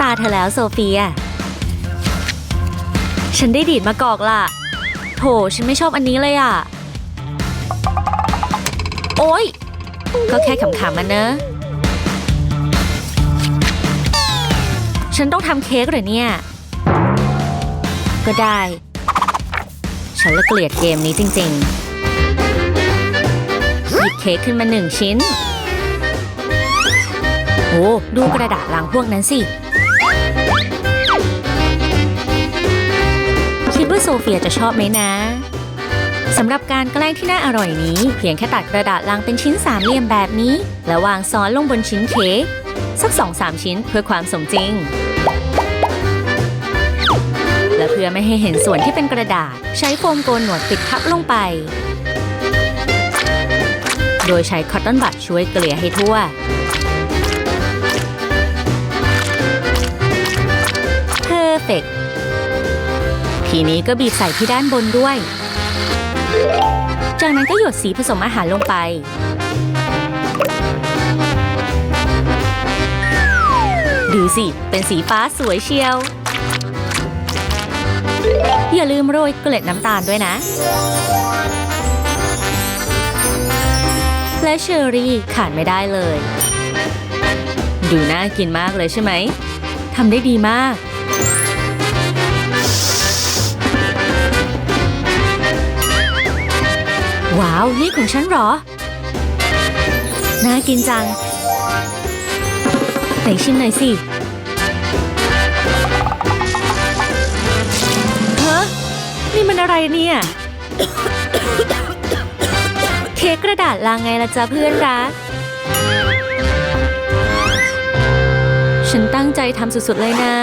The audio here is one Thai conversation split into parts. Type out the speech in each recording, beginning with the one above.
ตาเธอแล้วโซเฟีย ฉันได้ดีดมากอกล่ะ โถฉันไม่ชอบอันนี้เลยอะ โอ๊ย ก็แค่ขำๆมันเนอะ ฉันต้องทำเค้กเหรอเนี่ย ก็ได้ ฉันละเกลียดเกมนี้จริงๆ หยิบเค้กขึ้นมาหนึ่งชิ้นโอ้ดูกระดาษลังพวกนั้นสิ โซเฟียจะชอบไหมนะสำหรับการแกล้งที่น่าอร่อยนี้ เพียงแค่ตัดกระดาษลังเป็นชิ้นสามเหลี่ยมแบบนี้ แล้ววางซ้อนลงบนชิ้นเค้กสักสองสามชิ้นเพื่อความสมจริง และเพื่อไม่ให้เห็นส่วนที่เป็นกระดาษ ใช้โฟมโกนหนวดปิดทับลงไป โดยใช้คอตตอนบัดช่วยเกลี่ยให้ทั่ว Perfect ทีนี้ก็บีบใส่ที่ด้านบนด้วย จากนั้นก็หยดสีผสมอาหารลงไป ดูสิ เป็นสีฟ้าสวยเชียว อย่าลืมโรยเกล็ดน้ำตาลด้วยนะ และเชอร์รี่ขาดไม่ได้เลย ดูน่ากินมากเลยใช่ไหม ทำได้ดีมาก ว้าว นี่ของฉันเหรอ น่ากินจังไหนชิมหน่อยสิฮะนี่มันอะไรเนี่ย เค้กกระดาษลางไงล่ะจ๊ะเพื่อนรักฉันตั้งใจทำสุดๆเลยนะ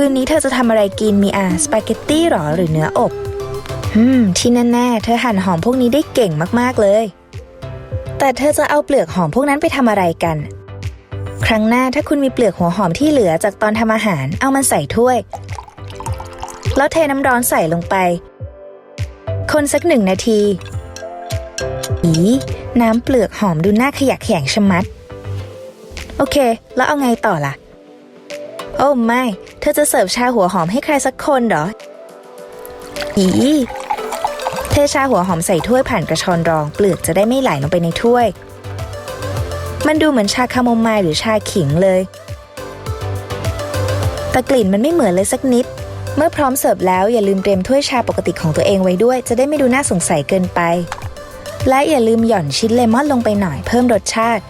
คืนนี้เธอจะทำอะไรกินมีอาสปาเกตตี้หรอหรือเนื้ออบอืม ที่แน่ๆเธอหั่นหอมพวกนี้ได้เก่งมากๆเลย แต่เธอจะเอาเปลือกหอมพวกนั้นไปทำอะไรกัน ครั้งหน้าถ้าคุณมีเปลือกหัวหอมที่เหลือจากตอนทำอาหาร เอามันใส่ถ้วย แล้วเทน้ำร้อนใส่ลงไป คนสักหนึ่งนาที อี น้ำเปลือกหอมดูน่าขยะแขยงชะมัด โอเค แล้วเอาไงต่อล่ะ โอ้ไม่ ธอจะเสิร์ฟชาหัวหอมให้ใครสักคนเหรอ อีเทชาหัวหอมใส่ถ้วยผ่านกระชอนรองเปลือกจะได้ไม่ไหลลงไปในถ้วย มันดูเหมือนชาคาโมไมล์หรือชาขิงเลย แต่กลิ่นมันไม่เหมือนเลยสักนิด เมื่อพร้อมเสิร์ฟแล้วอย่าลืมเตรียมถ้วยชาปกติของตัวเองไว้ด้วย จะได้ไม่ดูน่าสงสัยเกินไป และอย่าลืมหย่อนชิ้นเลมอนลงไปหน่อยเพิ่มรสชาติ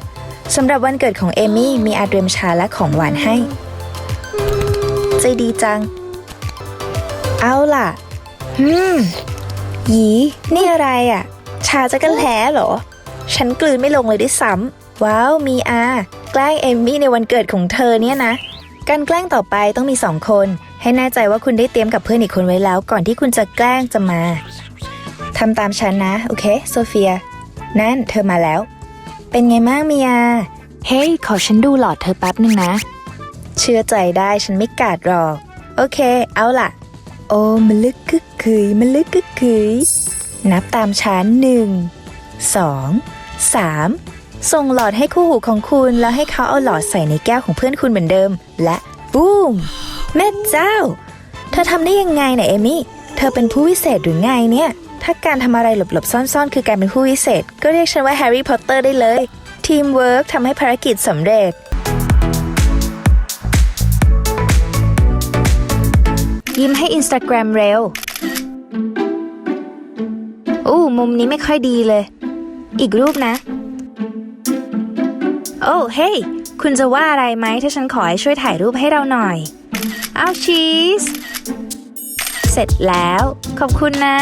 สำหรับวันเกิดของเอมี่มีอาเตรียมชาและของหวานให้ ใจดีจัง เอาล่ะ อืม หยี นี่อะไรอะ ชาจะกันแล้เหรอ ฉันกลืนไม่ลงเลยด้วยซ้ำ ว้าว มีอา แกล้งเอมมี่ในวันเกิดของเธอเนี่ยนะ การแกล้งต่อไปต้องมีสองคน ให้แน่ใจว่าคุณได้เตรียมกับเพื่อนอีกคนไว้แล้ว ก่อนที่คุณจะแกล้งจะมาทำตามฉันนะ โอเค โซเฟีย นั่น เธอมาแล้ว เป็นไงบ้างมีอา เฮ้ย ขอฉันดูหลอดเธอแป๊บนึงนะ เชื่อใจได้ฉันไม่กาดหรอก โอเค เอาล่ะ โอ้มะลึกกึกกึยมะลึกกึกกึยนับตามฉันหนึ่งสองสามส่งหลอดให้คู่หูของคุณแล้วให้เขาเอาหลอดใส่ในแก้วของเพื่อนคุณเหมือนเดิม และบูมแม่เจ้า เธอทำได้ยังไงเนี่ยเอมี่ เธอเป็นผู้วิเศษหรือไงเนี่ย ถ้าการทำอะไรหลบๆซ่อนๆ คือการเป็นผู้วิเศษ ก็เรียกฉันว่าแฮร์รี่พอตเตอร์ได้เลย ทีมเวิร์กทำให้ภารกิจสำเร็จ ยิ้มให้ Instagram เร็ว อู้มุมนี้ไม่ค่อยดีเลย อีกรูปนะ โอ้เฮ้ยคุณจะว่าอะไรไหมถ้าฉันขอให้ช่วยถ่ายรูปให้เราหน่อยอ้าวชีส เสร็จแล้ว ขอบคุณนะ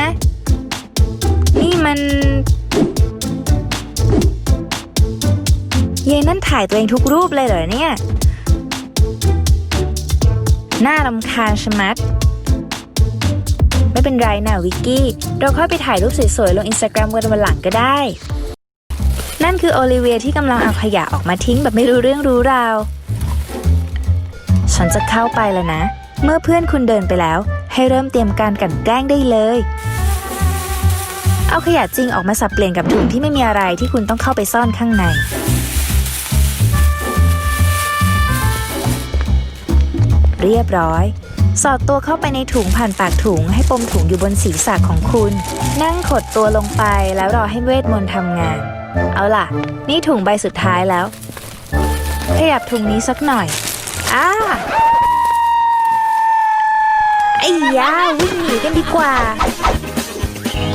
นี่มันเยนั่นถ่ายตัวเองทุกรูปเลยเหรอเนี่ย น่ารำคาญชะมัด เป็นไรนะวิกกี้ เราค่อยไปถ่ายรูปสวยๆ ลงอินสตาแกรมกันวันหลังก็ได้ นั่นคือโอลิเวียที่กำลังเอาขยะออกมาทิ้งแบบไม่รู้เรื่องรู้ราว ฉันจะเข้าไปแล้วนะ เมื่อเพื่อนคุณเดินไปแล้ว ให้เริ่มเตรียมการกลันแกล้งได้เลย เอาขยะจริงออกมาสับเปลี่ยนกับถุงที่ไม่มีอะไรที่คุณต้องเข้าไปซ่อนข้างในเรียบร้อย สอดตัวเข้าไปในถุงผ่านปากถุงให้ปมถุงอยู่บนศีรษะของคุณ นั่งขดตัวลงไปแล้วรอให้เวทมนต์ทำงาน เอาล่ะ นี่ถุงใบสุดท้ายแล้ว ขยับถุงนี้สักหน่อยอ้าไอ้ยาวิ่งหนีกันดีกว่า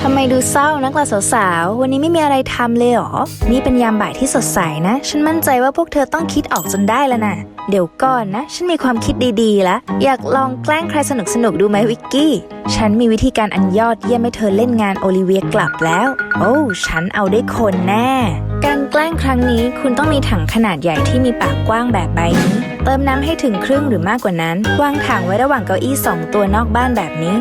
ทำไมดูเศร้านักล่ะสาวๆ วันนี้ไม่มีอะไรทำเลยหรอ นี่เป็นยามบ่ายที่สดใสนะ ฉันมั่นใจว่าพวกเธอต้องคิดออกจนได้แล้วนะเดี๋ยวก่อนนะ ฉันมีความคิดดีๆ แล้ว อยากลองแกล้งใครสนุกๆดูไหมวิกกี้ ฉันมีวิธีการอันยอดเยี่ยมให้เธอเล่นงานโอลิเวียกลับแล้ว โอ้ฉันเอาได้คนแน่ การแกล้งครั้งนี้คุณต้องมีถังขนาดใหญ่ที่มีปากกว้างแบบใบนี้เติมน้ำให้ถึงครึ่งหรือมากกว่านั้น วางถังไว้ระหว่างเก้าอี้สองตัวนอกบ้านแบบนี้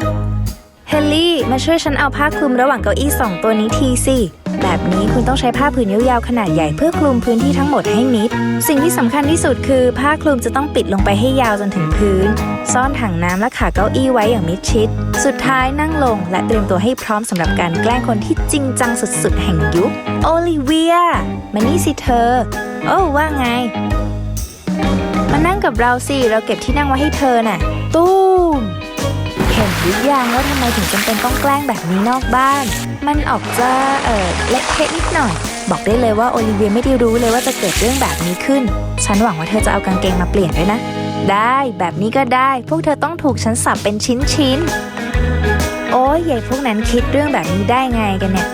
เฮลลี่ มาช่วยฉันเอาผ้าคลุมระหว่างเก้าอี้สองตัวนี้ทีสิ แบบนี้คุณต้องใช้ผ้าผืนยาวๆขนาดใหญ่เพื่อคลุมพื้นที่ทั้งหมดให้มิด สิ่งที่สำคัญที่สุดคือ ผ้าคลุมจะต้องปิดลงไปให้ยาวจนถึงพื้น ซ่อนถังน้ำและขาเก้าอี้ไว้อย่างมิดชิด สุดท้ายนั่งลงและเตรียมตัวให้พร้อมสำหรับการแกล้งคนที่จริงจังสุดๆ แห่งยุค โอลิเวีย มานี่สิเธอ โอ้ว่าไง มานั่งกับเราสิ เราเก็บที่นั่งไว้ให้เธอน่ะ ตู้ม หรือยังว่าทำไมถึงจำเป็นต้องแกล้งแบบนี้นอกบ้าน มันออกจะเออเละเทะนิดหน่อย บอกได้เลยว่าโอลิเวียไม่ได้รู้เลยว่าจะเกิดเรื่องแบบนี้ขึ้น ฉันหวังว่าเธอจะเอากางเกงมาเปลี่ยนด้วยนะ ได้แบบนี้ก็ได้ พวกเธอต้องถูกฉันสับเป็นชิ้นชิ้นๆโอ้ยใหญ่พวกนั้นคิดเรื่องแบบนี้ได้ไงกันเนี่ย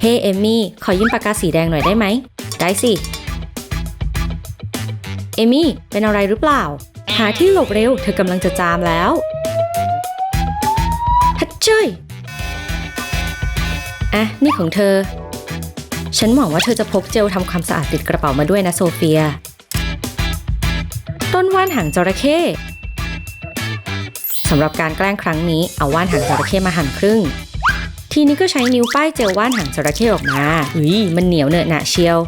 เฮ้เอมมี่ ขอยืมปากกาสีแดงหน่อยได้ไหม ได้สิ เอมมี่ เป็นอะไรหรือเปล่า หาที่หลบเร็ว เธอกำลังจะจามแล้วฮัดเจ้ยอะ นี่ของเธอ ฉันหวังว่าเธอจะพกเจลทำความสะอาดติดกระเป๋ามาด้วยนะโซเฟีย ต้นว่านหางจระเข้สำหรับการแกล้งครั้งนี้ เอาว่านหางจระเข้มาหั่นครึ่ง ทีนี้ก็ใช้นิ้วป้ายเจลว่านหางจระเข้ออกมาอุ้ยมันเหนียวเนอะหนะเชียว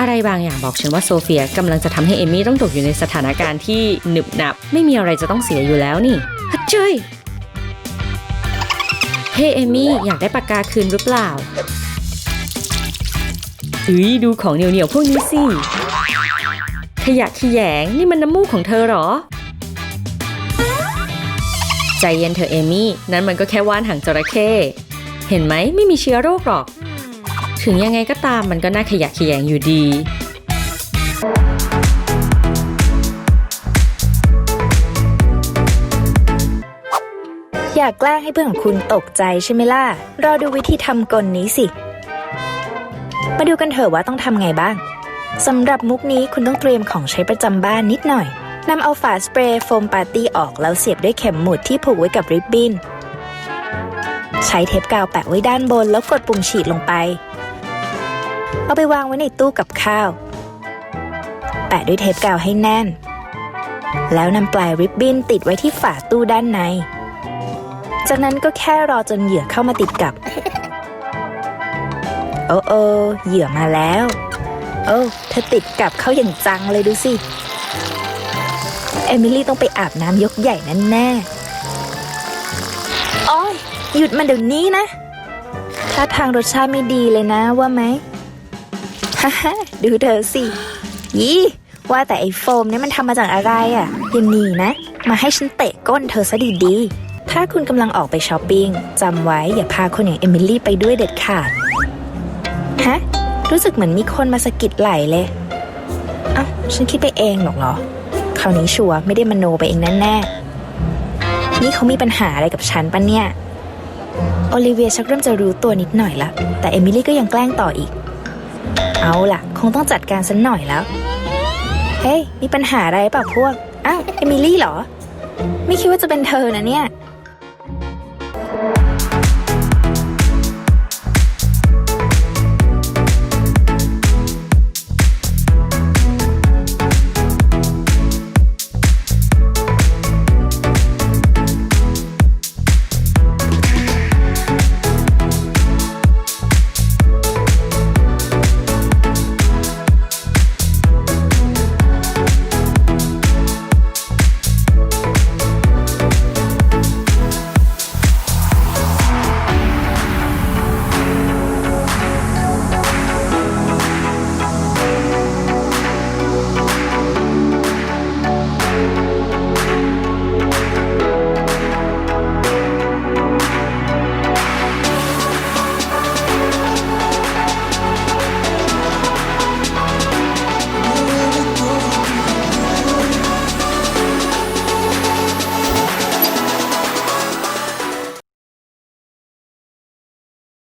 อะไรบางอย่างบอกฉันว่าโซเฟียกำลังจะทำให้เอมี่ต้องตกอยู่ในสถานการณ์ที่หนึบหนับ ไม่มีอะไรจะต้องเสียอยู่แล้วนี่ฮัดเจยเฮ้เอมี่อยากได้ปากกาคืนหรือเปล่าอุ้ยดูของเหนียวๆพวกนี้สิขยะขี้แยงนี่มันน้ำมูกของเธอหรอ ใจเย็นเธอเอมี่ นั้นมันก็แค่ว่านหางจระเข้เห็นไหมไม่มีเชื้อโรคหรอก ถึงยังไงก็ตามมันก็น่าขยะแขยงอยู่ดีอยากแกล้งให้เพื่อนของคุณตกใจใช่ไหมล่ะ รอดูวิธีทำกลนี้สิ มาดูกันเถอะว่าต้องทำไงบ้าง สำหรับมุกนี้คุณต้องเตรียมของใช้ประจำบ้านนิดหน่อย นำเอาฝาสเปรย์โฟมปาร์ตี้ออกแล้วเสียบด้วยเข็มหมุดที่ผูกไว้กับริบบิ้น ใช้เทปกาวแปะไว้ด้านบนแล้วกดปุ่มฉีดลงไป เอาไปวางไว้ในตู้กับข้าว แปะด้วยเทปกาวให้แน่น แล้วนำปลายริบบิ้นติดไว้ที่ฝาตู้ด้านใน จากนั้นก็แค่รอจนเหยื่อเข้ามาติดกับ โอ้โอเหยื่อมาแล้ว โอ้เธอติดกับเขาอย่างจังเลยดูสิ เอมิลี่ต้องไปอาบน้ำยกใหญ่นั่นแน่โอ้ยหยุดมันเดี๋ยวนี้นะ ถ้าทางรสชาติไม่ดีเลยนะว่าไหม ฮ่าฮ่าดูเธอสิ ยี่ว่าแต่ไอ้โฟมเนี่ยมันทำมาจากอะไรอะ่ะอยังนี้นะ มาให้ฉันเตะก้นเธอซะดีๆ ถ้าคุณกำลังออกไปช้อปปิ้งจำไว้อย่าพาคนอย่างเอมิลี่ไปด้วยเด็ดขาด ฮะ รู้สึกเหมือนมีคนมาสะกิดไหล่เลย เอ้า ฉันคิดไปเองหรอกเหรอ คราวนี้ชัวร์ไม่ได้มโนไปเองแน่ๆ นี่เขามีปัญหาอะไรกับฉันปะเนี่ย โอลิเวียชักเริ่มจะรู้ตัวนิดหน่อยละ แต่เอมิลี่ก็ยังแกล้งต่ออีก เอาล่ะ คงต้องจัดการสันหน่อยแล้ว เฮ้ย มีปัญหาอะไรเปล่าพวก อ้าว เอมิลี่เหรอ ไม่คิดว่าจะเป็นเธอนะเนี่ย